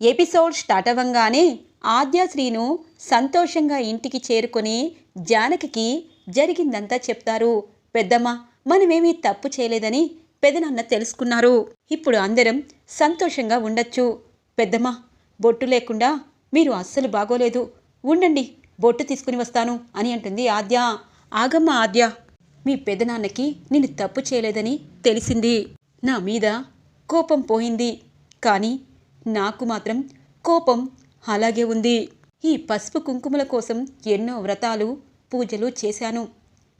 Episode start అవ్వంగానే ఆద్య శ్రీను సంతోషంగా ఇంటికి చేరుకొని జానకికి జరిగిందంతా చెప్తారు. పెద్దమ్మ మనమేమీ తప్పు చేయలేదని పెదనాన్న తెలుసుకున్నారు. ఇప్పుడు అందరం సంతోషంగా ఉండొచ్చు. పెద్దమ్మ బొట్టు లేకుండా మీరు అస్సలు బాగోలేదు. ఉండండి బొట్టు తీసుకుని వస్తాను అని అంటుంది ఆద్య. ఆగమ్మ ఆద్య మీ పెదనాన్నకి నేను తప్పు చేయలేదని తెలిసింది. నా మీద కోపం పోయింది. కానీ నాకు మాత్రం కోపం అలాగే ఉంది. ఈ పసుపు కుంకుమల కోసం ఎన్నో వ్రతాలు పూజలు చేశాను.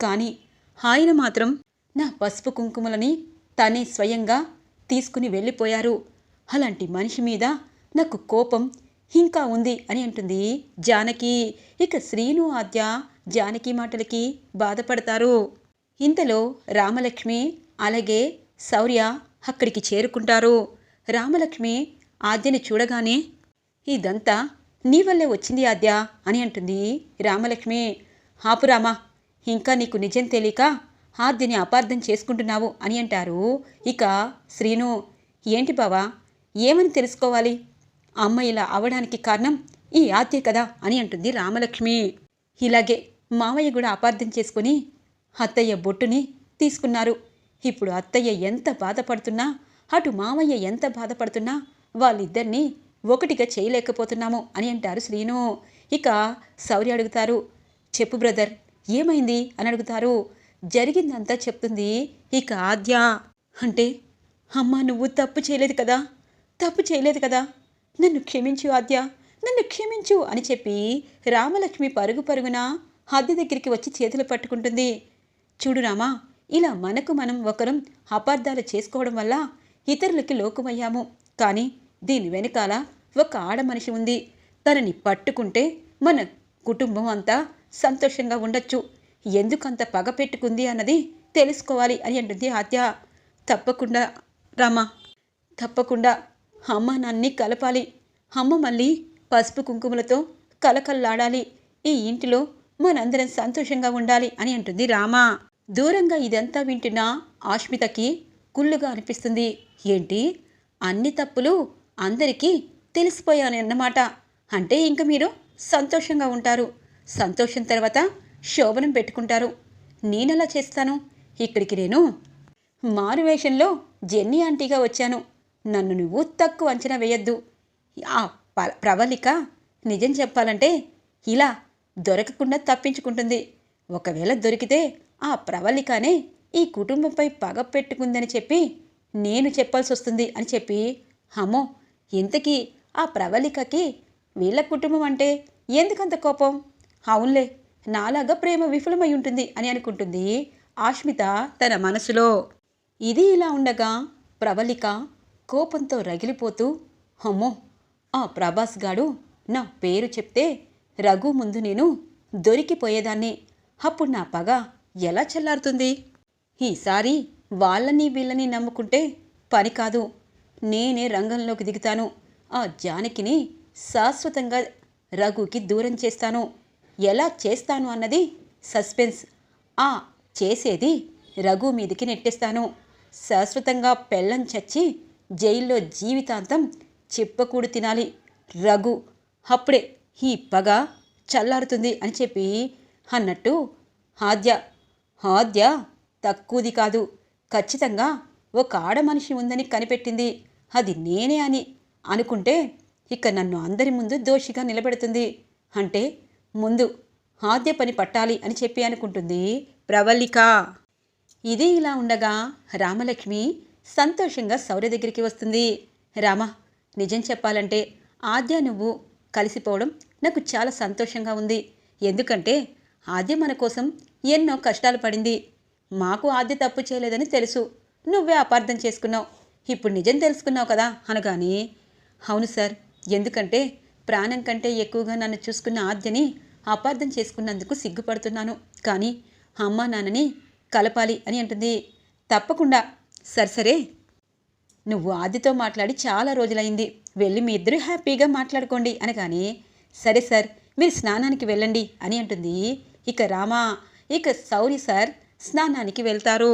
కానీ ఆయన మాత్రం నా పసుపు కుంకుమలని తనే స్వయంగా తీసుకుని వెళ్ళిపోయారు. అలాంటి మనిషి మీద నాకు కోపం ఇంకా ఉంది అని అంటుంది జానకి. ఇక శ్రీను ఆద్య జానకి మాటలకి బాధపడతారు. ఇంతలో రామలక్ష్మి అలాగే శౌర్య అక్కడికి చేరుకుంటారు. రామలక్ష్మి ఆద్యని చూడగానే ఇదంతా నీ వల్లే వచ్చింది ఆద్య అని అంటుంది రామలక్ష్మి. ఆపురామా ఇంకా నీకు నిజం తెలియక ఆద్యని అపార్థం చేసుకుంటున్నావు అని అంటారు ఇక శ్రీను. ఏంటి బావా ఏమని తెలుసుకోవాలి? అమ్మ ఇలా అవడానికి కారణం ఈ ఆద్య కదా అని అంటుంది రామలక్ష్మి. ఇలాగే మావయ్య కూడా అపార్థం చేసుకుని అత్తయ్య బొట్టుని తీసుకున్నారు. ఇప్పుడు అత్తయ్య ఎంత బాధపడుతున్నా అటు మామయ్య ఎంత బాధపడుతున్నా వాళ్ళిద్దరినీ ఒకటిగా చేయలేకపోతున్నాము అని అంటారు శ్రీను. ఇక శౌర్య అడుగుతారు చెప్పు బ్రదర్ ఏమైంది? అని అడుగుతారు. జరిగిందంతా చెప్తుంది ఇక ఆద్య. అంటే అమ్మ నువ్వు తప్పు చేయలేదు కదా తప్పు చేయలేదు కదా నన్ను క్షమించు ఆద్య నన్ను క్షమించు అని చెప్పి రామలక్ష్మి పరుగు పరుగున హద్దు దగ్గరికి వచ్చి చేతులు పట్టుకుంటుంది. చూడు రామా ఇలా మనకు మనం ఒకరం అపార్థాలు చేసుకోవడం వల్ల ఇతరులకి లోకమయ్యాము. కానీ దీని వెనకాల ఒక ఆడ మనిషి ఉంది. తనని పట్టుకుంటే మన కుటుంబం అంతా సంతోషంగా ఉండొచ్చు. ఎందుకంత పగ పెట్టుకుంది అన్నది తెలుసుకోవాలి అని అంటుంది ఆద్య. తప్పకుండా రామా. తప్పకుండా అమ్మ నాన్ని కలపాలి. అమ్మ మళ్ళీ పసుపు కుంకుమలతో కలకల్లాడాలి. ఈ ఇంటిలో మనందరం సంతోషంగా ఉండాలి అని అంటుంది రామా. దూరంగా ఇదంతా వింటున్న ఆష్మితకి కుళ్ళుగా అనిపిస్తుంది. ఏంటి? అన్ని తప్పులు అందరికీ తెలిసిపోయానన్నమాట అంటే ఇంక మీరు సంతోషంగా ఉంటారు. సంతోషం తర్వాత శోభనం పెట్టుకుంటారు. నేనెలా చేస్తాను? ఇక్కడికి నేను మారువేషంలో జెన్నీ ఆంటీగా వచ్చాను. నన్ను నువ్వు తక్కువ అంచనా వేయొద్దు. ఆ ప- ప్రవళిక నిజం చెప్పాలంటే ఇలా దొరకకుండా తప్పించుకుంటుంది. ఒకవేళ దొరికితే ఆ ప్రవళికనే ఈ కుటుంబంపై పగ పెట్టుకుందని చెప్పి నేను చెప్పాల్సి వస్తుంది అని చెప్పి అమ్మో ఇంతకీ ఆ ప్రవళికకి వీళ్ళ కుటుంబం అంటే ఎందుకంత కోపం? అవునులే నాలాగా ప్రేమ విఫలమై ఉంటుంది అని అనుకుంటుంది ఆష్మిత తన మనసులో. ఇది ఇలా ఉండగా ప్రవళిక కోపంతో రగిలిపోతూ అమ్మో ఆ ప్రభాస్ గాడు నా పేరు చెప్తే రఘు ముందు నేను దొరికిపోయేదాన్ని. అప్పుడు నా పగ ఎలా చల్లారుతుంది? ఈసారి వాళ్ళని వీళ్ళని నమ్ముకుంటే పని కాదు. నేనే రంగంలోకి దిగుతాను. ఆ జానకిని శాశ్వతంగా రఘుకి దూరం చేస్తాను. ఎలా చేస్తాను అన్నది సస్పెన్స్. ఆ చేసేది రఘు మీదికి నెట్టేస్తాను. శాశ్వతంగా పెళ్ళం చచ్చి జైల్లో జీవితాంతం చిప్పకూడు తినాలి. రఘు అప్పుడే ఈ పగ చల్లారుతుంది అని చెప్పి అన్నట్టు హాద్య హాద్య తక్కువది కాదు. ఖచ్చితంగా ఒక ఆడ మనిషి ఉందని కనిపెట్టింది. అది నేనే అని అనుకుంటే ఇక నన్ను అందరి ముందు దోషిగా నిలబెడుతుంది. అంటే ముందు ఆద్య పని పట్టాలి అని చెప్పి అనుకుంటుంది ప్రవళిక ఇది ఇలా ఉండగా రామలక్ష్మి సంతోషంగా సౌర్య దగ్గరికి వస్తుంది. రామ నిజం చెప్పాలంటే ఆద్య నువ్వు కలిసిపోవడం నాకు చాలా సంతోషంగా ఉంది. ఎందుకంటే ఆద్య మన కోసం ఎన్నో కష్టాలు పడింది. మాకు ఆద్య తప్పు చేయలేదని తెలుసు. నువ్వే అపార్థం చేసుకున్నావు. ఇప్పుడు నిజం తెలుసుకున్నావు కదా అనగాని అవును సార్ ఎందుకంటే ప్రాణం కంటే ఎక్కువగా నన్ను చూసుకున్న ఆద్యని అపార్థం చేసుకున్నందుకు సిగ్గుపడుతున్నాను. కానీ అమ్మా నాన్నని కలపాలి అని అంటుంది. తప్పకుండా సరే సరే. నువ్వు ఆదితో మాట్లాడి చాలా రోజులైంది. వెళ్ళి మీ ఇద్దరు హ్యాపీగా మాట్లాడుకోండి అనగానే సరే సార్ మీరు స్నానానికి వెళ్ళండి అని అంటుంది. ఇక రామా ఇక సౌరి సార్ స్నానానికి వెళ్తారు.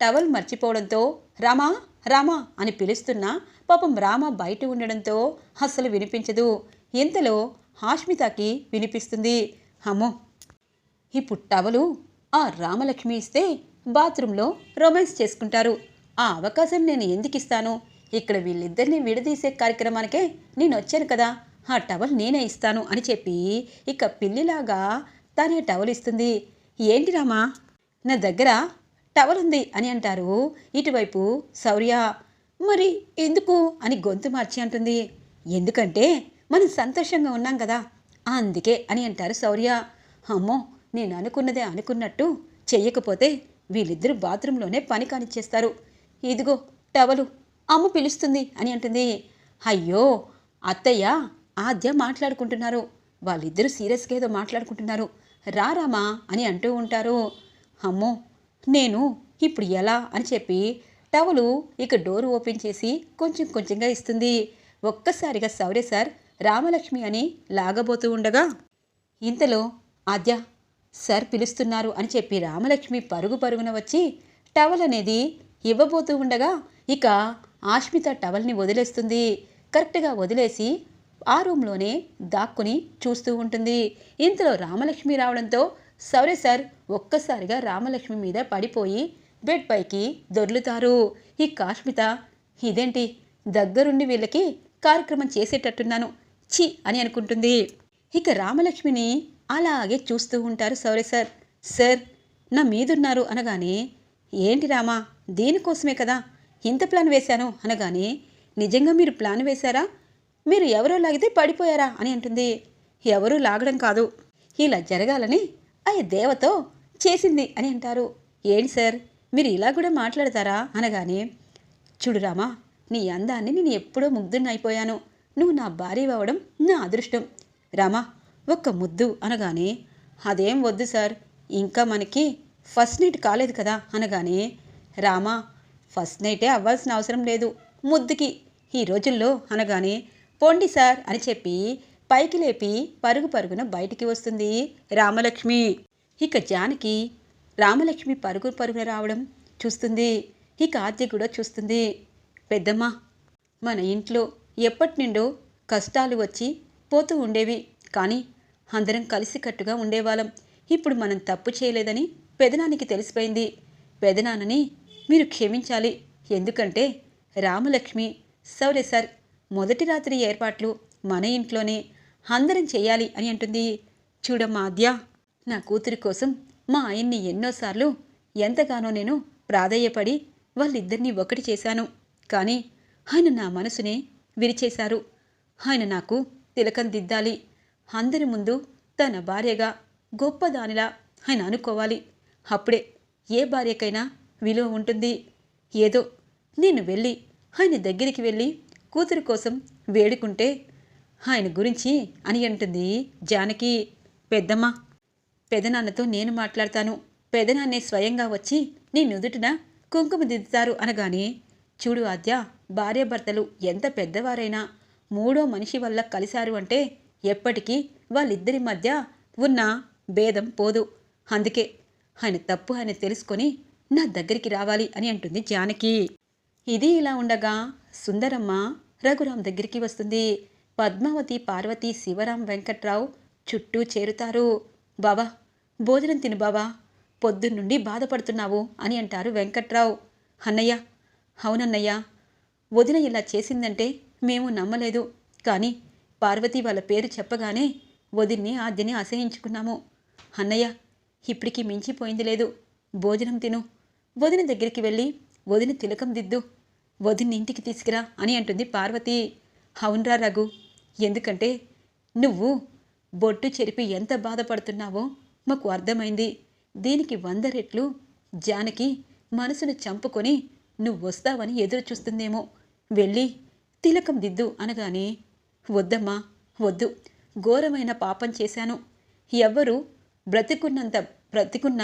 టవల్ మర్చిపోవడంతో రామా రామా అని పిలుస్తున్న పాపం రామ బయట ఉండడంతో అస్సలు వినిపించదు. ఇంతలో హాష్మితకి వినిపిస్తుంది అమ్మో! ఇప్పుడు టవలు ఆ రామలక్ష్మి ఇస్తే బాత్రూంలో రొమాన్స్ చేసుకుంటారు. ఆ అవకాశం నేను ఎందుకు ఇస్తాను? ఇక్కడ వీళ్ళిద్దరిని విడదీసే కార్యక్రమానికే నేను వచ్చాను కదా. ఆ టవల్ నేనే ఇస్తాను అని చెప్పి ఇక పిల్లిలాగా తనే టవల్ ఇస్తుంది ఏంటి రామా నా దగ్గర టవల్ ఉంది అని అంటారు. ఇటువైపు శౌర్య మరి ఎందుకు? అని గొంతు మార్చి అంటుంది. ఎందుకంటే మనం సంతోషంగా ఉన్నాం కదా అందుకే అని అంటారు శౌర్య. అమ్మో నేను అనుకున్నదే అనుకున్నట్టు చెయ్యకపోతే వీళ్ళిద్దరూ బాత్రూంలోనే పని కానిచ్చేస్తారు. ఇదిగో టవలు అమ్మ పిలుస్తుంది అని అంటుంది. అయ్యో అత్తయ్య ఆద్య మాట్లాడుకుంటున్నారు. వాళ్ళిద్దరూ సీరియస్గా ఏదో మాట్లాడుకుంటున్నారు. రారామా అని అంటూ ఉంటారు. అమ్మో నేను ఇప్పుడు ఎలా అని చెప్పి టవలు ఇక డోర్ ఓపెన్ చేసి కొంచెం కొంచెంగా ఇస్తుంది. ఒక్కసారిగా సౌర్య సార్ రామలక్ష్మి అని లాగబోతూ ఉండగా ఇంతలో ఆద్య సార్ పిలుస్తున్నారు అని చెప్పి రామలక్ష్మి పరుగు పరుగున వచ్చి టవల్ అనేది ఇవ్వబోతూ ఉండగా ఇక ఆష్మిత టవల్ని వదిలేస్తుంది. కరెక్ట్గా వదిలేసి ఆ రూమ్లోనే దాక్కుని చూస్తూ ఉంటుంది. ఇంతలో రామలక్ష్మి రావడంతో సౌర్య సార్ ఒక్కసారిగా రామలక్ష్మి మీద పడిపోయి బెడ్ పైకి దొర్లుతారు. ఈ కాష్మిత ఇదేంటి? దగ్గరుండి వీళ్ళకి కార్యక్రమం చేసేటట్టున్నాను. చి అని అనుకుంటుంది. ఇక రామలక్ష్మిని అలాగే చూస్తూ ఉంటారు సౌర్య సార్. సార్ నా మీదున్నారు అనగానే ఏంటి రామా దీనికోసమే కదా? ఇంత ప్లాన్ వేశాను అనగానే నిజంగా మీరు ప్లాన్ వేశారా? మీరు ఎవరో లాగితే పడిపోయారా? అని అంటుంది. ఎవరూ లాగడం కాదు. ఇలా జరగాలని ఆ దేవతో చేసింది అని అంటారు. ఏంటి సార్? మీరు ఇలా కూడా మాట్లాడతారా? అనగానే చూడు రామా నీ అందాన్ని నేను ఎప్పుడో ముగ్ధున్నైపోయాను నువ్వు నా భార్య అవ్వడం నా అదృష్టం. రామా ఒక్క ముద్దు అనగానే అదేం వద్దు సార్. ఇంకా మనకి ఫస్ట్ నైట్ కాలేదు కదా? అనగానే రామా ఫస్ట్ నైటే అవ్వాల్సిన అవసరం లేదు. ముద్దుకి ఈ రోజుల్లో అనగానే పోండి సార్ అని చెప్పి పైకి లేపి పరుగు పరుగున బయటికి వస్తుంది రామలక్ష్మి. ఇక జానకి రామలక్ష్మి పరుగు పరుగున రావడం చూస్తుంది. ఇక ఆద్య కూడా చూస్తుంది. పెద్దమ్మ మన ఇంట్లో ఎప్పటి నుండో కష్టాలు వచ్చి పోతూ ఉండేవి. కానీ అందరం కలిసికట్టుగా ఉండేవాళ్ళం. ఇప్పుడు మనం తప్పు చేయలేదని పెదనానికి తెలిసిపోయింది. పెదనాన్నని మీరు క్షమించాలి. ఎందుకంటే రామలక్ష్మి సౌరే సార్ మొదటి రాత్రి ఏర్పాట్లు మన ఇంట్లోనే అందరం చేయాలి అని అంటుంది. చూడమ్మా ఆద్య. నా కూతురి కోసం మా ఆయన్ని ఎన్నోసార్లు ఎంతగానో నేను ప్రాధేయపడి వాళ్ళిద్దరినీ ఒకటి చేశాను. కానీ ఆయన నా మనసునే విరిచేశారు. ఆయన నాకు తిలకం దిద్దాలి. అందరి ముందు తన భార్యగా గొప్పదానిలా ఆయన అనుకోవాలి. అప్పుడే ఏ భార్యకైనా విలువ ఉంటుంది. ఏదో నేను వెళ్ళి ఆయన దగ్గరికి వెళ్ళి కూతురు కోసం వేడుకుంటే ఆయన గురించి అని అంటుంది జానకి. పెద్దమ్మ పెదనాన్నతో నేను మాట్లాడతాను. పెదనాన్నే స్వయంగా వచ్చి నీ నుదుటిన కుంకుమ దిద్దుతారు అనగానే చూడు ఆద్య భార్యాభర్తలు ఎంత పెద్దవారైనా మూడో మనిషి వల్ల కలిశారు అంటే ఎప్పటికీ వాళ్ళిద్దరి మధ్య ఉన్న భేదం పోదు. అందుకే ఆయన తప్పు ఆయన తెలుసుకొని నా దగ్గరికి రావాలి అని అంటుంది జానకి. ఇది ఇలా ఉండగా సుందరమ్మ రఘురాం దగ్గరికి వస్తుంది. పద్మావతి పార్వతి శివరాం వెంకట్రావు చుట్టూ చేరుతారు. బావా భోజనం తిను బావా. పొద్దున్నుండి బాధపడుతున్నావు అని అంటారు వెంకట్రావు. అన్నయ్య అవునన్నయ్య వదిన ఇలా చేసిందంటే మేము నమ్మలేదు. కానీ పార్వతి వాళ్ళ పేరు చెప్పగానే వదిన్ని ఆద్యని అసహించుకున్నాము. అన్నయ్య ఇప్పటికి మించిపోయింది లేదు. భోజనం తిను. వదిన దగ్గరికి వెళ్ళి వదిన తిలకం దిద్దు. వదిన్ని ఇంటికి తీసుకురా అని అంటుంది పార్వతి. అవునరా రఘు ఎందుకంటే నువ్వు బొట్టు చెరిపి ఎంత బాధపడుతున్నావో మాకు అర్థమైంది. దీనికి వంద రెట్లు. జానకి మనసును చంపుకొని నువ్వు వస్తావని ఎదురు చూస్తుందేమో. వెళ్ళి తిలకం దిద్దు అనగానే వద్దమ్మా వద్దు. ఘోరమైన పాపం చేశాను. ఎవ్వరు బ్రతికున్నంత బ్రతికున్న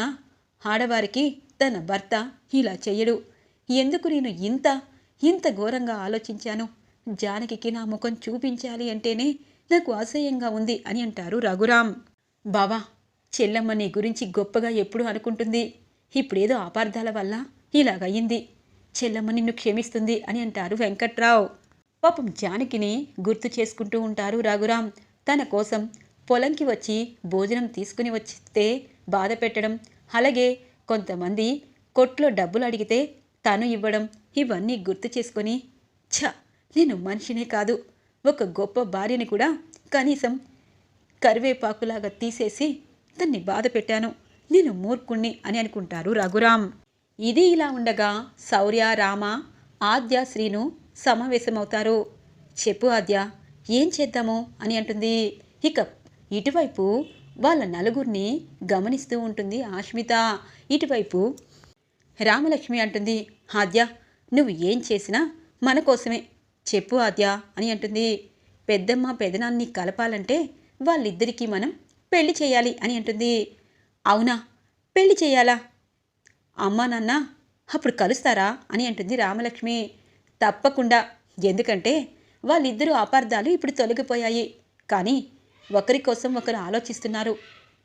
ఆడవారికి తన భర్త ఇలా చెయ్యడు. ఎందుకు నేను ఇంత ఇంత ఘోరంగా ఆలోచించాను? జానకికి నా ముఖం చూపించాలి అంటేనే నాకు అసహ్యంగా ఉంది అని అంటారు రఘురాం బావా చెల్లమ్మ నీ గురించి గొప్పగా ఎప్పుడు అనుకుంటుంది. ఇప్పుడేదో అపార్థాల వల్ల ఇలాగయ్యింది. చెల్లమ్మ నిన్ను క్షమిస్తుంది అని అంటారు వెంకట్రావు. పాపం జానకిని గుర్తు చేసుకుంటూ ఉంటారు రఘురాం తన కోసం పొలంకి వచ్చి భోజనం తీసుకుని వచ్చితే బాధ పెట్టడం అలాగే కొంతమంది కొట్లో డబ్బులు అడిగితే తను ఇవ్వడం ఇవన్నీ గుర్తు చేసుకొని ఛ నేను మనిషినే కాదు. ఒక గొప్ప భార్యని కూడా కనీసం కరివేపాకులాగా తీసేసి తన్ని బాధ పెట్టాను. నేను మూర్ఖుణ్ణి అని అనుకుంటారు రఘురామ్ ఇది ఇలా ఉండగా శౌర్య రామ ఆద్య శ్రీను సమావేశమవుతారు. చెప్పు ఆద్య ఏం చేద్దాము అని అంటుంది. ఇక ఇటువైపు వాళ్ళ నలుగురిని గమనిస్తూ ఉంటుంది ఆష్మిత ఇటువైపు రామలక్ష్మి అంటుంది ఆద్య నువ్వు ఏం చేసినా మన కోసమే. చెప్పు ఆద్య అని అంటుంది. పెద్దమ్మ పెదనాన్ని కలపాలంటే వాళ్ళిద్దరికీ మనం పెళ్ళి చేయాలి అని అంటుంది. అవునా? పెళ్ళి చేయాలా? అమ్మా నాన్న అప్పుడు కలుస్తారా అని అంటుంది రామలక్ష్మి. తప్పకుండా. ఎందుకంటే వాళ్ళిద్దరూ అపార్థాలు ఇప్పుడు తొలగిపోయాయి. కానీ ఒకరి కోసం ఒకరు ఆలోచిస్తున్నారు.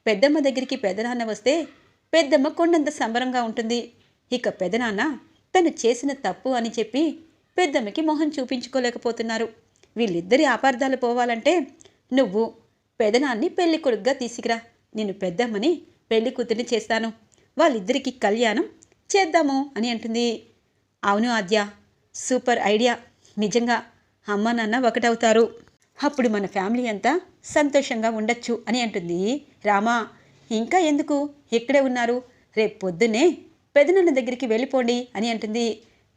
పెద్దమ్మ దగ్గరికి పెదనాన్న వస్తే పెద్దమ్మ కొండంత సంబరంగా ఉంటుంది. ఇక పెదనాన్న తను చేసిన తప్పు అని చెప్పి పెద్దమ్మకి మొహం చూపించుకోలేకపోతున్నారు. వీళ్ళిద్దరి అపార్థాలు పోవాలంటే నువ్వు పెదనాన్ని పెళ్ళి కొడుకుగా తీసుకురా. నేను పెద్దమ్మని పెళ్ళి కూతురిని చేస్తాను. వాళ్ళిద్దరికీ కళ్యాణం చేద్దాము అని అంటుంది. అవును ఆద్య సూపర్ ఐడియా. నిజంగా అమ్మ నాన్న ఒకటవుతారు. అప్పుడు మన ఫ్యామిలీ అంతా సంతోషంగా ఉండొచ్చు అని అంటుంది రామా. ఇంకా ఎందుకు? ఇక్కడే ఉన్నారు. రేపు పొద్దున్నే పెదనాన్న దగ్గరికి వెళ్ళిపోండి అని అంటుంది.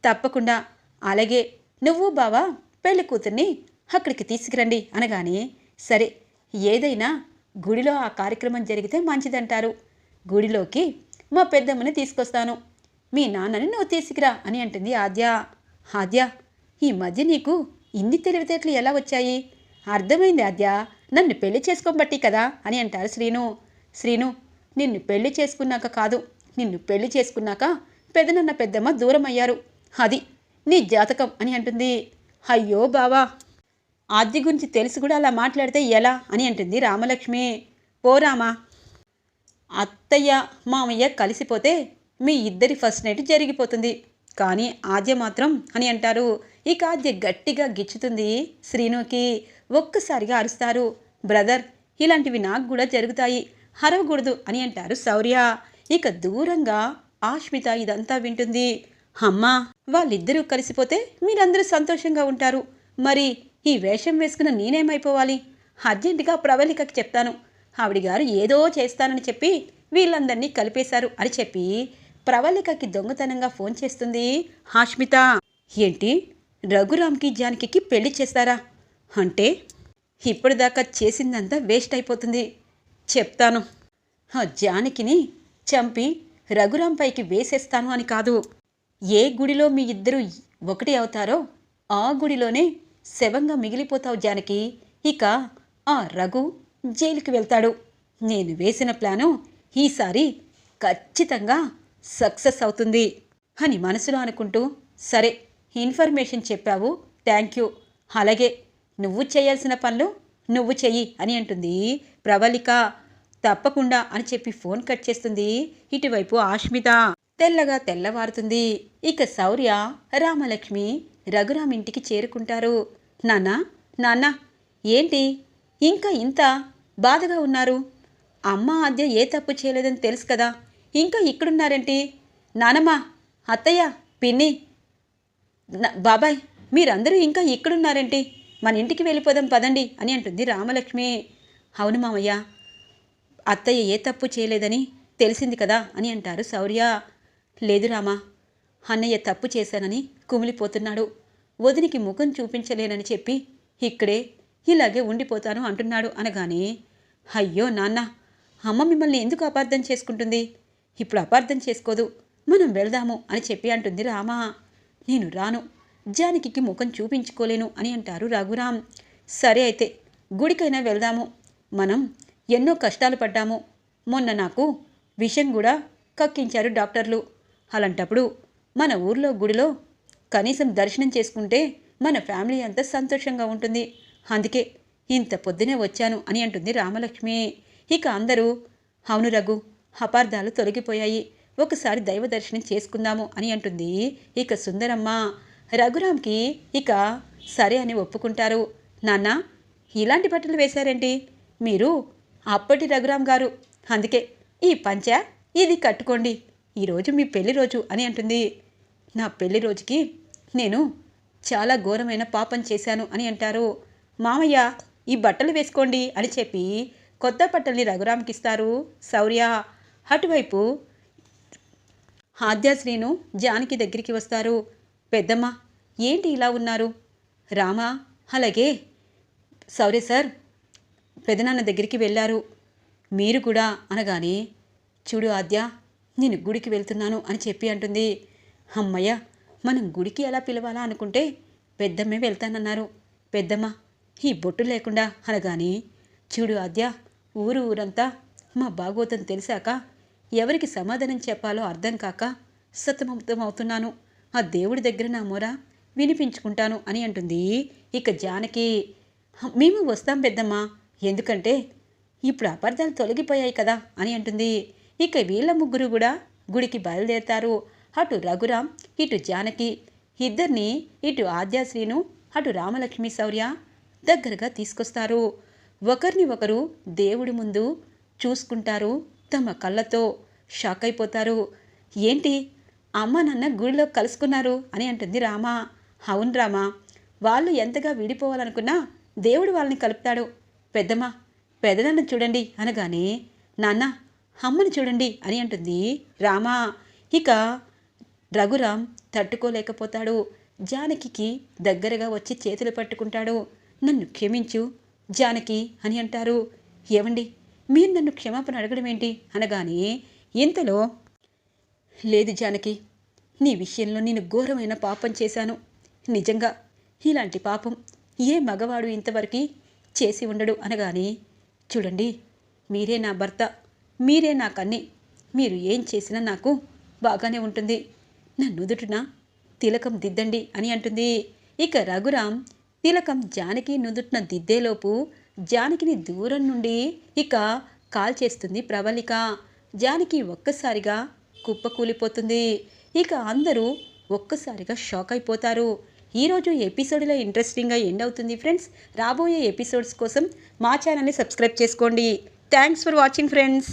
తప్పకుండా. అలాగే నువ్వు బావా పెళ్ళి కూతుర్ని అక్కడికి తీసుకురండి అనగానే సరే ఏదైనా గుడిలో ఆ కార్యక్రమం జరిగితే మంచిదంటారు. గుడిలోకి మా పెద్దమ్మని తీసుకొస్తాను. మీ నాన్నని నువ్వు తీసుకురా అని అంటుంది ఆద్య. ఆద్య ఈ మధ్య నీకు ఇన్ని తెలివితేటలు ఎలా వచ్చాయి? అర్థమైంది ఆద్య నన్ను పెళ్ళి చేసుకోబట్టి కదా అని అంటారు శ్రీను. శ్రీను నిన్ను పెళ్ళి చేసుకున్నాక కాదు నిన్ను పెళ్ళి చేసుకున్నాక పెదనన్న పెద్దమ్మ దూరం అయ్యారు అది నీ జాతకం అని అంటుంది. అయ్యో బావా. ఆద్య గురించి తెలిసి కూడా అలా మాట్లాడితే ఎలా అని అంటుంది రామలక్ష్మి. పోరామా అత్తయ్య మామయ్య కలిసిపోతే మీ ఇద్దరి ఫస్ట్ నైట్ జరిగిపోతుంది. కానీ ఆద్య మాత్రం అని అంటారు. ఇక ఆద్య గట్టిగా గిచ్చుతుంది శ్రీనుకి. ఒక్కసారిగా అరుస్తారు. బ్రదర్ ఇలాంటివి నాకు కూడా జరుగుతాయి. హరవకూడదు అని అంటారు శౌర్య. ఇక దూరంగా ఆష్మిత ఇదంతా వింటుంది. అమ్మా వాళ్ళిద్దరూ కలిసిపోతే మీరందరూ సంతోషంగా ఉంటారు. మరి ఈ వేషం వేసుకున్న నేనేమైపోవాలి? అర్జెంటుగా ప్రవళికకి చెప్తాను. ఆవిడ గారు ఏదో చేస్తానని చెప్పి వీళ్ళందరినీ కలిపేశారు అని చెప్పి ప్రవళికకి దొంగతనంగా ఫోన్ చేస్తుంది హాష్మిత. ఏంటి? రఘురామ్కి జానకికి పెళ్ళి చేస్తారా? అంటే ఇప్పటిదాకా చేసిందంతా వేస్ట్ అయిపోతుంది. చెప్తాను. ఆ జానకిని చంపి రఘురాం పైకి వేసేస్తాను అని కాదు. ఏ గుడిలో మీ ఇద్దరు ఒకటి అవుతారో ఆ గుడిలోనే శవంగా మిగిలిపోతావు జానకి. ఇక ఆ రఘు జైలుకి వెళ్తాడు. నేను వేసిన ప్లాను ఈసారి ఖచ్చితంగా సక్సెస్ అవుతుంది అని మనసులో అనుకుంటూ సరే ఇన్ఫర్మేషన్ చెప్పావు థ్యాంక్ యూ. అలాగే నువ్వు చేయాల్సిన పనులు నువ్వు చెయ్యి అని అంటుంది ప్రవళిక. తప్పకుండా అని చెప్పి ఫోన్ కట్ చేస్తుంది. ఇటువైపు ఆష్మిత. తెల్లగా తెల్లవారుతుంది. ఇక శౌర్య రామలక్ష్మి రఘురామ్ ఇంటికి చేరుకుంటారు. నానా నాన్న ఏంటి? ఇంకా ఇంత బాధగా ఉన్నారు? అమ్మ ఆద్య ఏ తప్పు చేయలేదని తెలుసు కదా. ఇంకా ఇక్కడున్నారేంటి? నానమ్మ అత్తయ్య పిన్ని బాబాయ్ మీరందరూ ఇంకా ఇక్కడున్నారేంటి? మన ఇంటికి వెళ్ళిపోదాం పదండి అని అంటుంది రామలక్ష్మి. అవును మామయ్య అత్తయ్య ఏ తప్పు చేయలేదని తెలిసింది కదా అని అంటారు శౌర్య. లేదు రామా అన్నయ్య తప్పు చేశానని కుమిలిపోతున్నాడు. వదినికి ముఖం చూపించలేనని చెప్పి ఇక్కడే ఇలాగే ఉండిపోతాను అంటున్నాడు అనగానే అయ్యో నాన్న అమ్మ మిమ్మల్ని ఎందుకు అపార్థం చేసుకుంటుంది? ఇప్పుడు అపార్థం చేసుకోదు మనం వెళ్దాము అని చెప్పి అంటుంది రామా. నేను రాను జానకి ముఖం చూపించుకోలేను అని అంటారు రఘురామ్. సరే అయితే గుడికైనా వెళ్దాము మనం ఎన్నో కష్టాలు పడ్డాము. మొన్న నాకు విషం కూడా కక్కించారు డాక్టర్లు. అలాంటప్పుడు మన ఊర్లో గుడిలో కనీసం దర్శనం చేసుకుంటే మన ఫ్యామిలీ అంతా సంతోషంగా ఉంటుంది. అందుకే ఇంత పొద్దునే వచ్చాను అని అంటుంది రామలక్ష్మి. ఇక అందరూ అవును రఘు అపార్థాలు తొలగిపోయాయి. ఒకసారి దైవ దర్శనం చేసుకుందాము అని అంటుంది ఇక సుందరమ్మ. రఘురామ్కి ఇక సరే అని ఒప్పుకుంటారు. నాన్న ఇలాంటి బట్టలు వేశారేంటి? మీరు అప్పటి రఘురామ్ గారు. అందుకే ఈ పంచ ఇది కట్టుకోండి ఈరోజు మీ పెళ్ళి రోజు అని అంటుంది. నా పెళ్ళి రోజుకి నేను చాలా ఘోరమైన పాపం చేశాను అని అంటారు. మామయ్య ఈ బట్టలు వేసుకోండి అని చెప్పి కొత్త బట్టల్ని రఘురామ్కి ఇస్తారు. శౌర్య అటువైపు ఆద్యాశ్రీను జానకి దగ్గరికి వస్తారు. పెద్దమ్మ ఏంటి ఇలా ఉన్నారు? రామా అలాగే? సౌర్య సార్ పెదనాన్న దగ్గరికి వెళ్ళారు. మీరు కూడా అనగానే చూడు ఆద్య నేను గుడికి వెళ్తున్నాను అని చెప్పి అంటుంది. అమ్మయ్య మనం గుడికి ఎలా పిలవాలా అనుకుంటే పెద్దమ్మే వెళ్తానన్నారు. పెద్దమ్మ ఈ బొట్టు లేకుండా అనగాని చూడు ఆద్య ఊరు ఊరంతా మా భాగవతం తెలిసాక ఎవరికి సమాధానం చెప్పాలో అర్థం కాక సతమతమవుతున్నాను ఆ దేవుడి దగ్గర నా మొర వినిపించుకుంటాను అని అంటుంది. ఇక జానకి మేము వస్తాం పెద్దమ్మ ఎందుకంటే ఇప్పుడు అపార్థాలు తొలగిపోయాయి కదా అని అంటుంది. ఇక వీళ్ళ ముగ్గురు కూడా గుడికి బయలుదేరతారు. అటు రఘురాం ఇటు జానకి ఇద్దరిని ఇటు ఆద్యాశ్రీను అటు రామలక్ష్మి శౌర్య దగ్గరగా తీసుకొస్తారు. ఒకరిని ఒకరు దేవుడి ముందు చూసుకుంటారు తమ కళ్ళతో. షాక్ అయిపోతారు. ఏంటి? అమ్మ నాన్న గుడిలో కలుసుకున్నారు అని అంటుంది రామా. అవును రామా వాళ్ళు ఎంతగా విడిపోవాలనుకున్నా దేవుడు వాళ్ళని కలుపుతాడు. పెద్దమ్మ పెదనాన్న చూడండి అనగానే నాన్న అమ్మని చూడండి అని అంటుంది. రామా ఇక రఘురాం తట్టుకోలేకపోతాడు. జానకికి దగ్గరగా వచ్చి చేతులు పట్టుకుంటాడు. నన్ను క్షమించు జానకి అని అంటారు. ఏమండి మీరు నన్ను క్షమాపణ అడగడం ఏంటి? అనగానే ఇంతలో లేదు జానకి నీ విషయంలో నేను ఘోరమైన పాపం చేశాను. నిజంగా ఇలాంటి పాపం ఏ మగవాడు ఇంతవరకు చేసి ఉండడు అనగానే చూడండి మీరే నా భర్త. మీరే నా కన్ని. మీరు ఏం చేసినా నాకు బాగానే ఉంటుంది. నా నుదుటిన తిలకం దిద్దండి అని అంటుంది. ఇక రఘురాం తిలకం జానకి నుదుటిన దిద్దేలోపు జానకిని దూరం నుండి ఇక కాల్ చేస్తుంది ప్రబలిక జానకి ఒక్కసారిగా కుప్పకూలిపోతుంది ఇక అందరూ ఒక్కసారిగా షాక్ అయిపోతారు. ఈరోజు ఎపిసోడ్లో ఇంట్రెస్టింగ్గా ఎండ్ అవుతుంది ఫ్రెండ్స్. రాబోయే ఎపిసోడ్స్ కోసం మా ఛానల్ని సబ్స్క్రైబ్ చేసుకోండి. Thanks for watching friends.